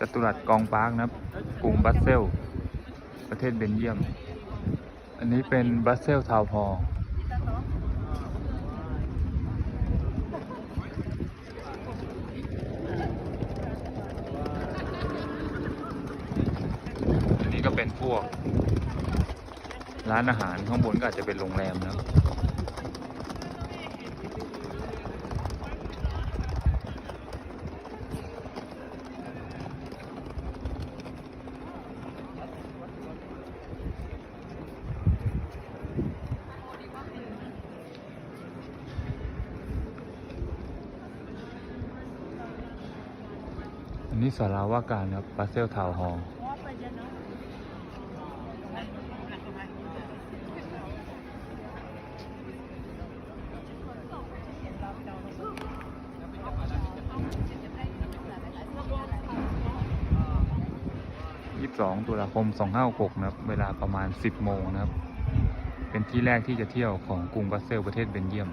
จตุรัสกองปาร์คนะครับกรุงบรัสเซล ประเทศเบลเยียม อันนี้เป็นบรัสเซลทาวน์ฮอลอันนี้ก็เป็นพวก ร้านอาหารข้างบนก็อาจจะเป็นโรงแรมนะครับ อันนี้สาราว่าการครับบรัสเซลทาวน์ฮอลล์22ตุลาคม 2566นะครับ เวลาประมาณ 10 โมงนะครับ เป็นที่แรกที่จะเที่ยวของกรุงบรัสเซลประเทศเบลเยียม